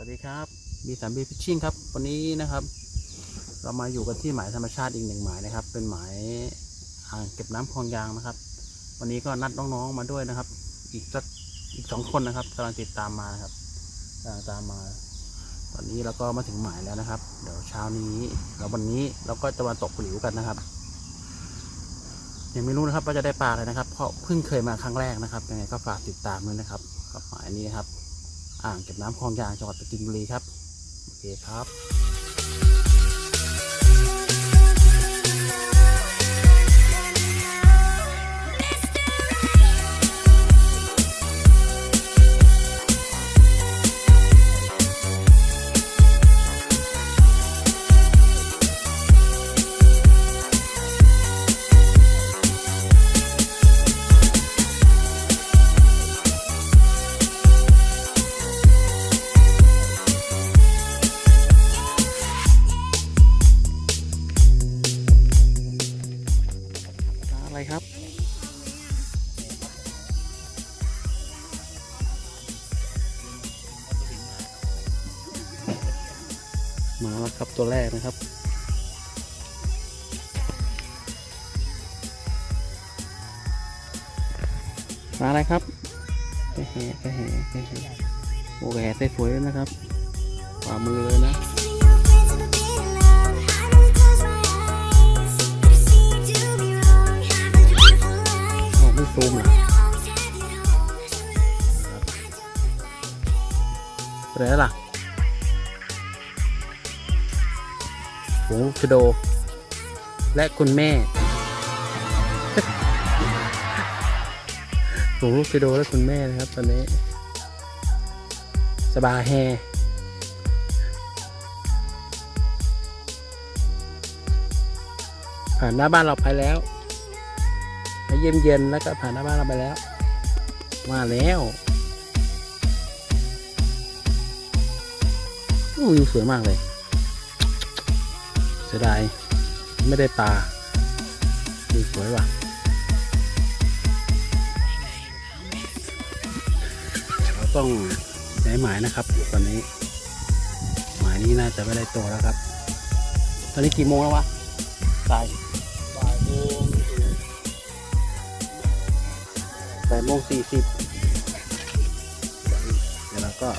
วัสดีครับบีสามบีฟิชชิ่งครับ วันนี้นะครับ เรามาอยู่กันที่หมายธรรมชาติอีกหนึ่งหมายนะครับ เป็นหมายอ่างเก็บน้ำคลองยางนะครับ วันนี้ก็นัดน้องๆมาด้วยนะครับ อีกสักอีกสองคนนะครับกำลังติดตามมาครับกำลังตามมา ตอนนี้เราก็มาถึงหมายแล้วนะครับ เดี๋ยวเช้านี้แล้ววันนี้เราก็จะมาตกปลิวกันนะครับยังไม่รู้นะครับว่าจะได้ปลาอะไรนะครับ เพราะเพิ่งเคยมาครั้งแรกนะครับยังไงก็ฝากติดตามด้วยนะครับกับหมายนี้นะครับ อ่างเก็บน้ำคลองยางจังหวัดปราจินบุรีครับ โอเคครับ นะครับ มาอะไรครับแกะแห่แกะแห่แกะแห่โอ้แกะแห่สวยๆเลยนะครับฝ่ามือเลยนะออกไม่ซูมเหรอเป็นไรล่ะ หงชโด และคุณแม่หงลูกชโดและคุณแม่นะครับ ตอนนี้ สบายแฮผ่านหน้าบ้านเราไปแล้วไปเยี่ยมเย็นแล้วก็ผ่านหน้าบ้านเราไปแล้ว มาแล้วอู้วิวสวยมากเลยียดายไม่ได้ปลาวิวสวยว่ะเราต้องย้หมายนะครับตอนนี้หมายนี้น่าจะไม่ได้ตัวแล้วครับ ตอนนี้กี่โมงแล้ววะสายบ่ายโมงแปดโมงสี่สิบเดี๋ยวเราก็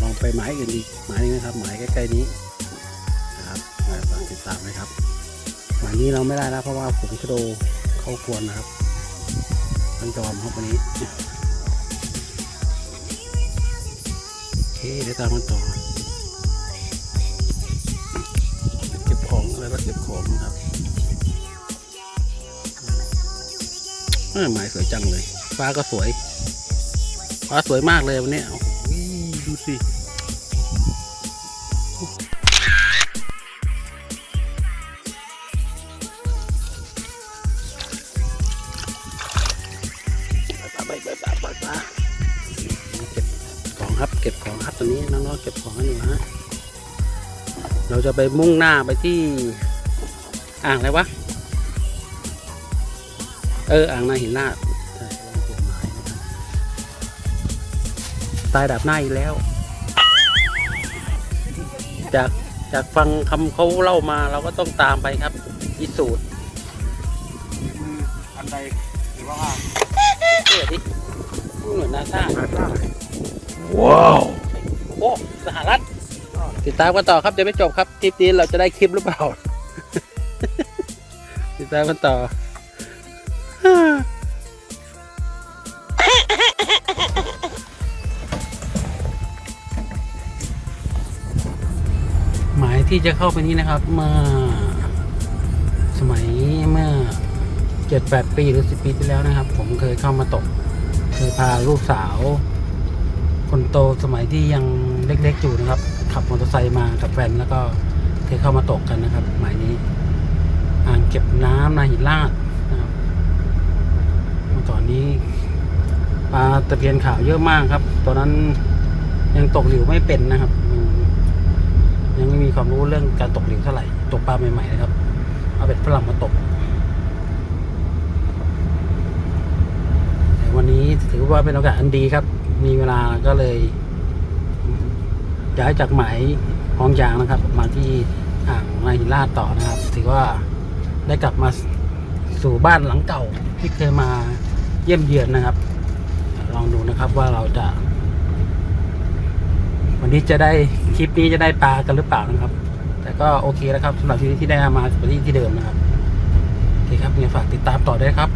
ลองไปหมายอื่นดีกหมายนี้นะครับ หมายใกล้ๆนี้ากติดตามนะครับหมานี้เราไม่ได้แล้วเพราะว่าผมชะโดเข้ากวนนะครับมันจอมครับวันนี้โอเคเดี๋ยวตามกันต่อเก็บของอะไรก็เก็บของนะครับเออหมายสวยจังเลย ฟ้าก็สวย ฟ้าสวยมากเลยวันนี้ดูสิ เราจะไปมุ่งหน้าไปที่ อ่างอะไรวะ เออ อ่างนาหินลาดใช่ลองเปลี่ยนไม้นะครับตายดับหน้าอีกแล้ว จากจากฟังคำเขาเล่ามาเราก็ต้องตามไปครับพิสูจน์มืออันใดหรือว่าเพื่อที่เหมือนนาซาอาซ่าว้าว โอ้ สหรัฐ ติดตามกันต่อครับจะไม่จบครับคลิปนี้เราจะได้คลิปหรือเปล่า ติดตามกันต่อหมายที่จะเข้าไปนี้นะครับ เมื่อสมัยเมื่อเจ็ดแปดปีหรือสิบปีที่แล้วนะครับ ผมเคยเข้ามาตก เคยพาลูกสาว คนโตสมัยที่ยังเล็กๆอยู่นะครับ ขับมอเตอร์ไซค์มากับแฟนแล้วก็เคยเข้ามาตกกันนะครับ หมายนี้ อ่างเก็บน้ำนาหินลาดนะครับเมื่อก่อนนี้ปลาตะเพียนขาวเยอะมากครับ ตอนนั้นยังตกหลิวไม่เป็นนะครับ ยังไม่มีความรู้เรื่องการตกหลิวเท่าไหร่ ตกปลาใหม่ๆนะครับ เอาเบ็ดฝรั่งมาตกแต่วันนี้ถือว่าเป็นโอกาสอันดีครับ มีเวลาก็เลย ย้ายจากไหมายคลองยางนะครับ มาที่อ่างนาหินลาดต่อนะครับถือว่าได้กลับมาสู่บ้านหลังเก่าที่เคยมาเยี่ยมเยือนนะครับ ลองดูนะครับว่าเราจะ วันนี้จะได้คลิปนี้จะได้ปลากันหรือเปล่านะครับ แต่ก็โอเคแล้วครับสำหรับที่ที่ได้มาไปที่ที่เดิมนะครับโอเคครับยังฝากติดตามต่อได้ครับ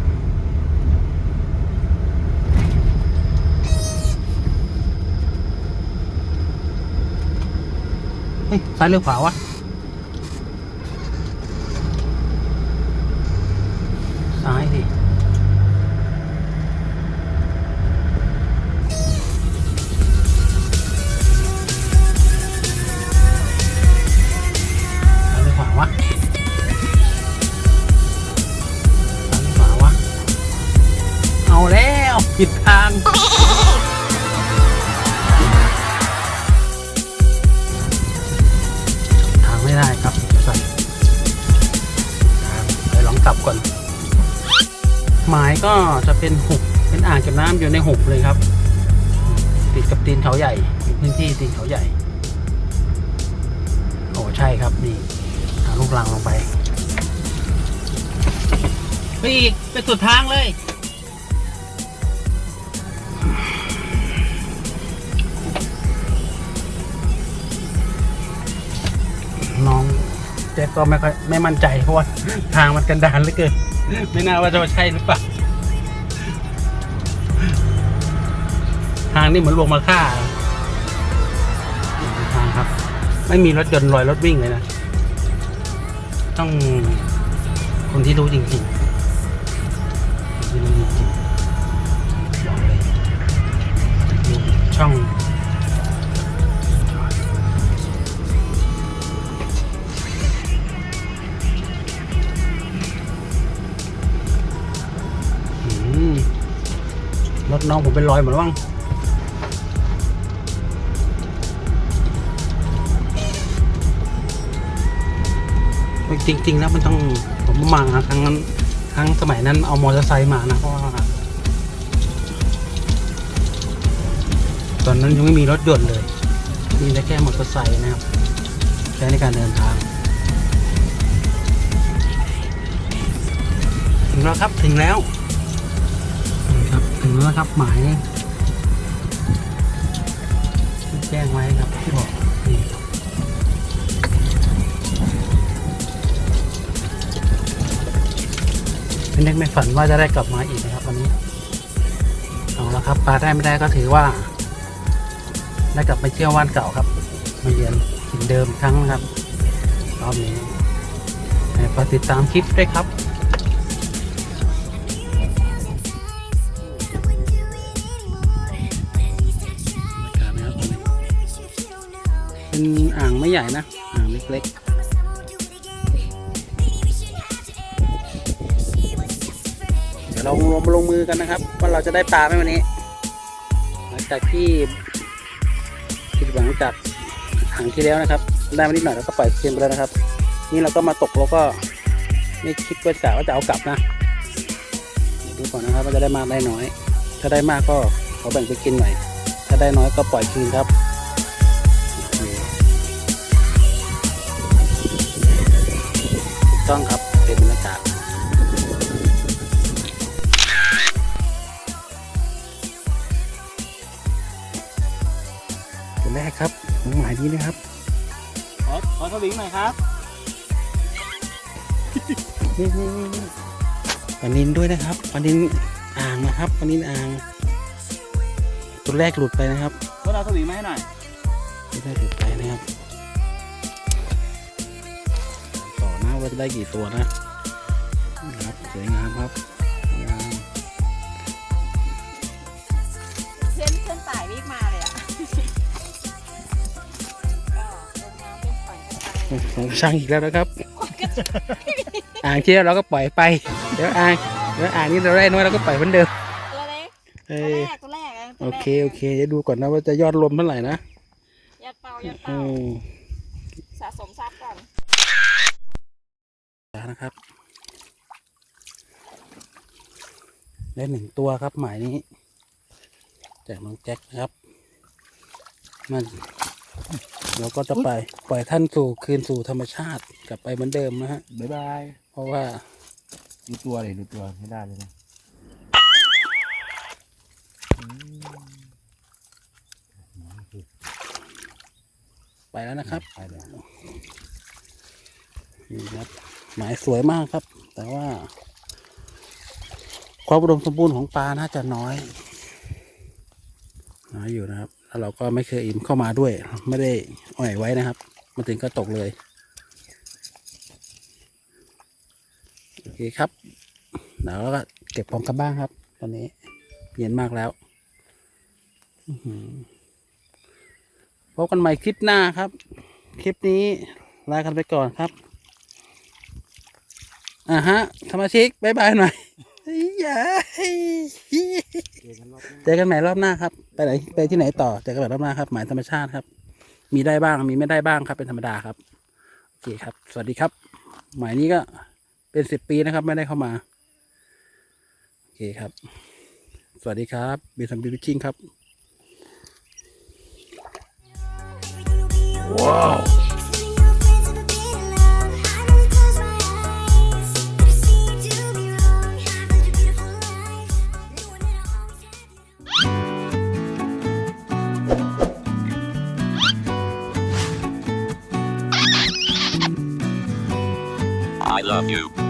เฮ้ยซ้ายหรือขวาวะ เป็นหุบเป็นอ่างเก็บน้ำอยู่ในหุบเลยครับ ติดกับตีนเขาใหญ่พื้นที่ตีนเขาใหญ่โอ้ใช่ครับนี่ทาลูกลังลงไปไปอีกไปสุดทางเลยน้องแจ็คก็ไม่ค่อยไม่มั่นใจเพราะว่าทางมันกันดานเหลือเกินไม่น่าว่าจะใช่หรือเปล่าางนี่เหมือนลวงมาฆ่าทางครับ ไม่มีรถยนต์ลอยรถวิ่งเลยนะ ต้องคนที่รู้จริงๆที่รู้จริงๆบอกเลยช่องรถน้องผมเป็นรอยหมดแล้วบ้าง จริง ๆ แล้วมันต้องผมมาครั้งนั้นครั้งสมัยนั้นเอามอเตอร์ไซค์มานะเพราะว่าตอนนั้นยังไม่มีรถยนต์เลย มีแต่แค่มอเตอร์ไซค์นะครับใช้ในการเดินทาง ถึงแล้วครับถึงแล้วครับถึงแล้วครับหมายแจ้งไว้ครับที่บอกนี่ ไม่นึกไม่ฝันว่าจะได้กลับมาอีกนะครับวันนี้เอาละครับปลาได้ไม่ได้ก็ถือว่า ได้กลับไปเที่ยวว่านเก่าครับ มาเยือนถิ่นเดิมอีกครั้งนะครับรอบนี้ให้ฝากติดตามคลิปด้วยครับการนะครับเป็นอ่างไม่ใหญ่นะ อ่างเล็กๆ เดี๋ยวเราลงมลงมือกันนะครับ ว่าเราจะได้ปลาไหมวันนี้ หลังจากที่ผิดหวังจากอ่างที่แล้วนะครับ ได้มานิดหน่อยแล้วก็ปล่อยเค็มไปแล้วนะครับ นี่เราก็มาตกแล้วก็ไม่คิดว่ากะว่าจะเอากลับนะดูก่อนนะครับว่าจะได้มากได้น้อย ถ้าได้มากก็ขอแบ่งไปกินหน่อยถ้าได้น้อยก็ปล่อยคืนครับต้องครับ ตัวแรกครับของหมายนี้นะครับ ขอขอสวิงหน่อยครับนี่นี่นี่นี่ปลานินด้วยนะครับปลานินอ่างนะครับปลานินอ่าง ตัวแรกหลุดไปนะครับก็เอาสวิงมาให้หน่อยตัวแรกหลุดไปนะครับต่อหน้าว่าจะได้กี่ตัวนะนะครับสวยงามครับ ของช่างอีกแล้วนะครับ อ่างที่แล้วเราก็ปล่อยไป เดี๋ยวอ่างเดี๋ยวอ่างนี้เราได้น้อยเราก็ปล่อยเหมือนเดิมตัวเล็กเอตัวอแรกตัวแรกะตัวโอแรกเคโอเคเดี๋ยวดูก่อนนะว่าจะยอดรวมเท่าไหร่นะยัดเป่ายัดอืเป่ามสะสมทรัพย์ก่อนนะครับได้หนึ่งตัวครับหมายนี้ จากน้องแจ็คนะครับมัน เราก็จะไปปล่อยท่านสู่คืนสู่ธรรมชาติกลับไปเหมือนเดิมนะฮะ บ๊ายบายเพราะว่าดูตัวเลยดูตัวไม่ได้เลยนะไปแล้วนะครับไปเลยนี่ครับหมายสวยมากครับ แต่ว่า ความอุดมสมบูรณ์ของปลาน่าจะน้อย น้อยอยู่นะครับ แล้วเราก็ไม่เคยอิมเข้ามาด้วย ไม่ได้อ่อยไว้นะครับ มาถึงก็ตกเลย โอเคครับเดี๋ยวเราก็เก็บของกลับบ้านครับ ตอนนี้เย็นมากแล้วพบกันใหม่คลิปหน้าครับ คลิปนี้ลากันไปก่อนครับ อ่าฮะสมาชิก บ๊ายบายหน่อย เฮ้ยจอกันรอบหน้าเจอกันใหม่รอบหน้าครับ ไปไหนไปที่ไหนต่อเจอกันใหม่รอบหน้าครับ หมายธรรมชาติครับ มีได้บ้างมีไม่ได้บ้างครับ เป็นธรรมดาครับโอเคครับ สวัสดีครับ หมายนี้ก็เป็นสิบปีนะครับ ไม่ได้เข้ามาโอเคครับ สวัสดีครับบีซัมบีวิชิงครับว้า